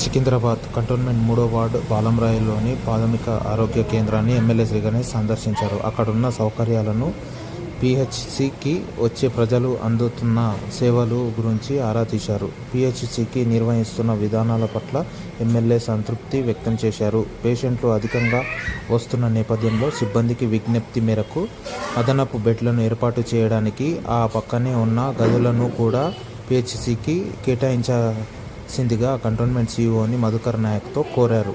Secunderabad cantonment మూడో ward బాలంరాయిలోని ప్రాథమిక ఆరోగ్య కేంద్రాన్ని ఎమ్మెల్యే శ్రీ గణేష్ సందర్శించారు. అక్కడున్న సౌకర్యాలను పిహెచ్సికి వచ్చే ప్రజలు అందుతున్న సేవలు గురించి ఆరా తీశారు. పిహెచ్సికి నిర్వహిస్తున్న విధానాల పట్ల ఎమ్మెల్యే సంతృప్తి వ్యక్తం చేశారు. పేషెంట్లు అధికంగా వస్తున్న నేపథ్యంలో సిబ్బందికి విజ్ఞప్తి మేరకు అదనపు బెడ్లను ఏర్పాటు చేయడానికి ఆ పక్కనే ఉన్న గదులను కూడా పిహెచ్సికి కేటాయించాల్సిందిగా కంటోన్మెంట్ సీఈఓని మధుకర్ నాయక్తో కోరారు.